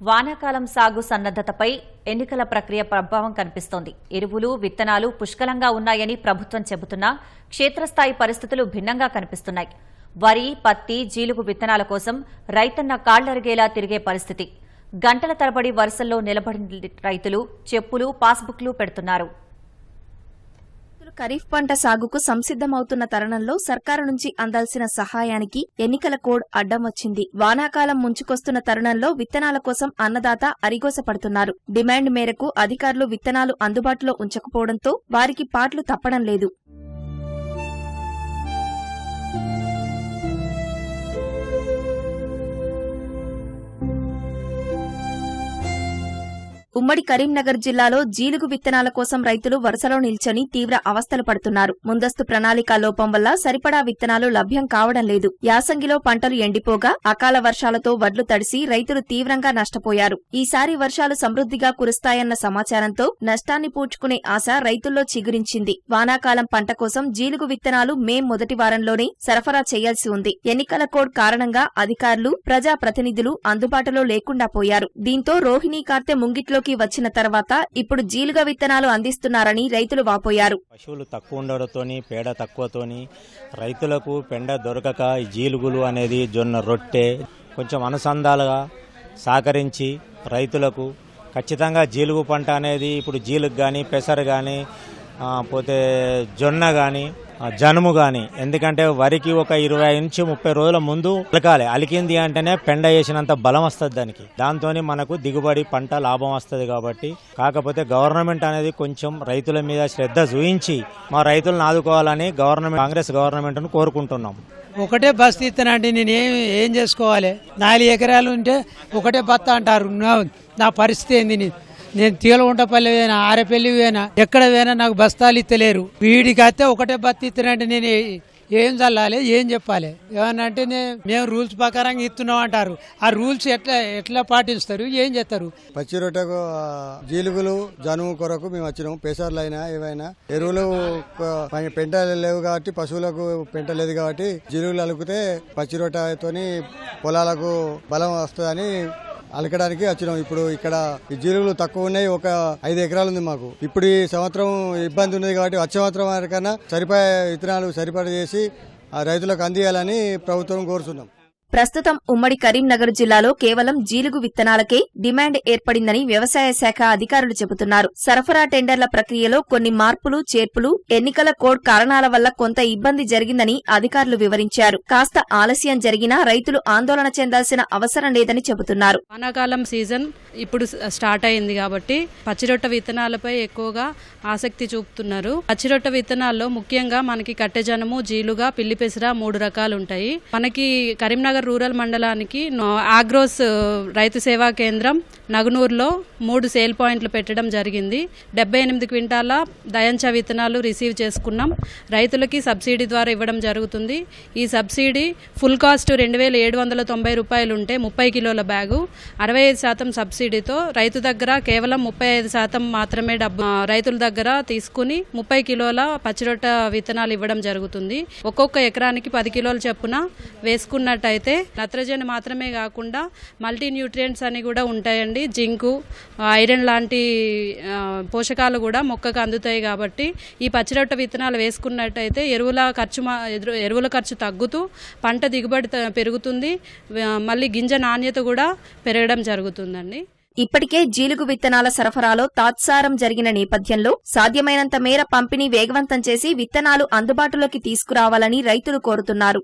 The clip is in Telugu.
వానాకాలం సాగు సన్నద్దతపై ఎన్నికల ప్రక్రియ ప్రభావం కనిపిస్తోంది. ఎరువులు విత్తనాలు పుష్కలంగా ఉన్నాయని ప్రభుత్వం చెబుతున్నా క్షేత్రస్థాయి పరిస్థితులు భిన్నంగా కనిపిస్తున్నాయి. వరి పత్తి జీలుగు విత్తనాల కోసం రైతన్న కాళ్ళరిగేలా తిరిగే పరిస్థితి. గంటల తరబడి వరుసల్లో నిలబడిన రైతులు చెప్పులు పాస్బుక్లు పెడుతున్నారు. ఖరీఫ్ పంట సాగుకు సంసిద్దమవుతున్న తరుణంలో సర్కారు నుంచి అందాల్సిన సహాయానికి ఎన్నికల కోడ్ అడ్డం వచ్చింది. వానాకాలం ముంచుకొస్తున్న తరుణంలో విత్తనాల కోసం అన్నదాత అరిగోసపడుతున్నారు. డిమాండ్ మేరకు అధికారులు విత్తనాలు అందుబాటులో ఉంచకపోవడంతో వారికి పాట్లు తప్పడం లేదు. ఉమ్మడి కరీంనగర్ జిల్లాలో జీలుగు విత్తనాల కోసం రైతులు వరుసలో నిల్చొని తీవ్ర అవస్థలు పడుతున్నారు. ముందస్తు ప్రణాళిక లోపం వల్ల సరిపడా విత్తనాలు లభ్యం కావడం లేదు. యాసంగిలో పంటలు ఎండిపోగా అకాల వర్షాలతో వడ్లు తడిసి రైతులు తీవ్రంగా నష్టపోయారు. ఈసారి వర్షాలు సమృద్దిగా కురుస్తాయన్న సమాచారంతో నష్టాన్ని పూడ్చుకునే ఆశ రైతుల్లో చిగురించింది. వానాకాలం పంట కోసం జీలుగు విత్తనాలు మే మొదటి వారంలోనే సరఫరా చేయాల్సి ఉంది. ఎన్నికల కోడ్ కారణంగా అధికారులు ప్రజా ప్రతినిధులు అందుబాటులో లేకుండా పోయారు. దీంతో రోహిణీ కార్తె ముంగిట్లో ముంగిట్లోకి వచ్చిన తర్వాత ఇప్పుడు జీలుగ విత్తనాలు అందిస్తున్నారని రైతులు వాపోయారు. పశువులు తక్కువ ఉండడంతోని పేడ తక్కువతోని రైతులకు పెండ దొరకక జీలుగులు అనేది జొన్న రొట్టె కొంచెం అనుసంధాలుగా సహకరించి రైతులకు ఖచ్చితంగా జీలుగు పంట అనేది ఇప్పుడు జీలుగు కానీ పెసరు కానీ పోతే జొన్న కానీ జనుము కానీ ఎందుకంటే వరికి ఒక ఇరవై నుంచి ముప్పై రోజుల ముందు అలకాలి అలికింది అంటేనే పెండ వేసినంత బలం వస్తుంది దానికి. దాంతో మనకు దిగుబడి పంట లాభం వస్తుంది కాబట్టి. కాకపోతే గవర్నమెంట్ అనేది కొంచెం రైతుల మీద శ్రద్ధ చూయించి మా రైతులను ఆదుకోవాలని గవర్నమెంట్ కాంగ్రెస్ గవర్నమెంట్ను కోరుకుంటున్నాం. ఒకటే బస్తా ఇస్తానంటే నేను ఏం ఏం చేసుకోవాలి? నాలుగు ఎకరాలు ఉంటే ఒకటే బత్త అంటారు. నా నా పరిస్థితి ఏంది నేను తీలగుంటపల్లి పోయినా ఆరేపల్లి పోయినా ఎక్కడ పోయినా నాకు బస్తాలు ఇత్తలేరు. వీడికి అయితే ఒకటే బత్త ఇస్తానంటే నేను ఏం చల్లాలి ఏం చెప్పాలి? ఏమన్నా అంటే మేము రూల్స్ ప్రకారంగా ఇస్తున్నాం అంటారు. ఆ రూల్స్ ఎట్లా ఎట్లా పాటిస్తారు? ఏం చేస్తారు? పచ్చి రొట్టెకు జీలుగులు జనుము కొరకు మేము వచ్చినాము. పెసర్లు అయినా ఏవైనా. ఎరువులు పెంటలు పెంట లేవు కాబట్టి పశువులకు పెంట లేదు కాబట్టి జీలుగులు అలుకుతే పచ్చి రొట్టెతోని పొలాలకు బలం వస్తుందని అలకడానికి వచ్చినాం. ఇప్పుడు ఇక్కడ ఈ జీలుగులు తక్కువ ఉన్నాయి. ఒక ఐదు ఎకరాలు ఉంది మాకు. ఇప్పుడు ఈ సంవత్సరం ఇబ్బంది ఉన్నది కాబట్టి వచ్చే సంవత్సరం వరకన్నా సరిపోయే విత్తనాలు సరిపడ చేసి ఆ రైతులకు అందియాలని ప్రభుత్వం కోరుతున్నాం. ప్రస్తుతం ఉమ్మడి కరీంనగర్ జిల్లాలో కేవలం జీలుగు విత్తనాలకే డిమాండ్ ఏర్పడిందని వ్యవసాయ శాఖ అధికారులు చెబుతున్నారు. సరఫరా టెండర్ల ప్రక్రియలో కొన్ని మార్పులు చేర్పులు ఎన్నికల కోడ్ కారణాల వల్ల కొంత ఇబ్బంది జరిగిందని అధికారులు వివరించారు. కాస్త ఆలస్యం జరిగినా రైతులు ఆందోళన చెందాల్సిన అవసరం లేదని చెబుతున్నారు. వానాకాలం సీజన్ ఇప్పుడు స్టార్ట్ అయింది కాబట్టి పచ్చిరొట్ట విత్తనాలపై ఎక్కువగా ఆసక్తి చూపుతున్నారు. పచ్చిరొట్ట విత్తనాల్లో ముఖ్యంగా మనకి కట్టెజనము జీలుగా పిల్లిపెసర మూడు రకాలు ఉంటాయి మనకి కరీంనగర్ రూరల్ మండలానికి నో- ఆగ్రోస్ రైతు సేవా కేంద్రం నగునూరులో మూడు సేల్ పాయింట్లు పెట్టడం జరిగింది. డెబ్బై ఎనిమిది క్వింటాల దయంచ విత్తనాలు రిసీవ్ చేసుకున్నాం. రైతులకి సబ్సిడీ ద్వారా ఇవ్వడం జరుగుతుంది. ఈ సబ్సిడీ ఫుల్ కాస్ట్ రెండు వేల ఏడు వందల తొంభై రూపాయలు ఉంటే ముప్పై కిలోల బ్యాగు. అరవై ఐదు శాతం సబ్సిడీతో రైతు దగ్గర కేవలం ముప్పై ఐదు శాతం మాత్రమే డబ్బు రైతుల దగ్గర తీసుకుని ముప్పై కిలోల పచ్చిరొట్ట విత్తనాలు ఇవ్వడం జరుగుతుంది. ఒక్కొక్క ఎకరానికి పది కిలోల చొప్పున వేసుకున్నట్టయితే నత్రజని మాత్రమే కాకుండా మల్టీ న్యూట్రియంట్స్ అని కూడా ఉంటాయండి. జింకు ఐరన్ లాంటి పోషకాలు కూడా మొక్కకు అందుతాయి కాబట్టి ఈ పచ్చిరొట్ట విత్తనాలు వేసుకున్నట్టయితే ఎరువుల ఖర్చు మా- ఎదురు- ఎరువుల ఖర్చు తగ్గుతూ పంట దిగుబడి పెరుగుతుంది. మళ్ళీ గింజ నాణ్యత కూడా పెరగడం జరుగుతుందండి. ఇప్పటికే జీలుగు విత్తనాల సరఫరాలో తాత్సారం జరిగిన నేపథ్యంలో సాధ్యమైనంత మేర పంపిణీ వేగవంతం చేసి విత్తనాలు అందుబాటులోకి తీసుకురావాలని రైతులు కోరుతున్నారు.